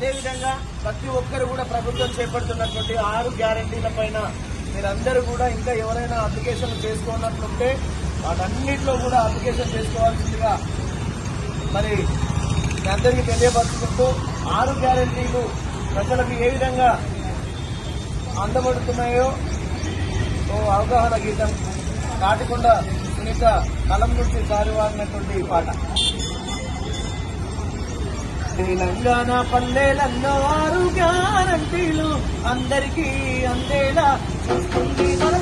అదేవిధంగా ప్రతి ఒక్కరు కూడా ప్రభుత్వం చేపడుతున్నటువంటి ఆరు గ్యారంటీల పైన మీరందరూ కూడా ఇంకా ఎవరైనా అప్లికేషన్ చేసుకున్నట్లుంటే వాటన్నిటిలో కూడా అప్లికేషన్ చేసుకోవాల్సిందిగా మరి మీ అందరికీ తెలియపరుచుకుంటూ ఆరు గ్యారంటీలు ప్రజలకు ఏ విధంగా అందబడుతున్నాయో ఓ అవగాహన గీతం దాటకుండా సునీత కలం నుంచి జారివారినటువంటి పాట. తెలంగాణ పల్లెలల్లో ఆరు గ్యారంటీలు అందరికీ అందేలా చూస్తుంది మన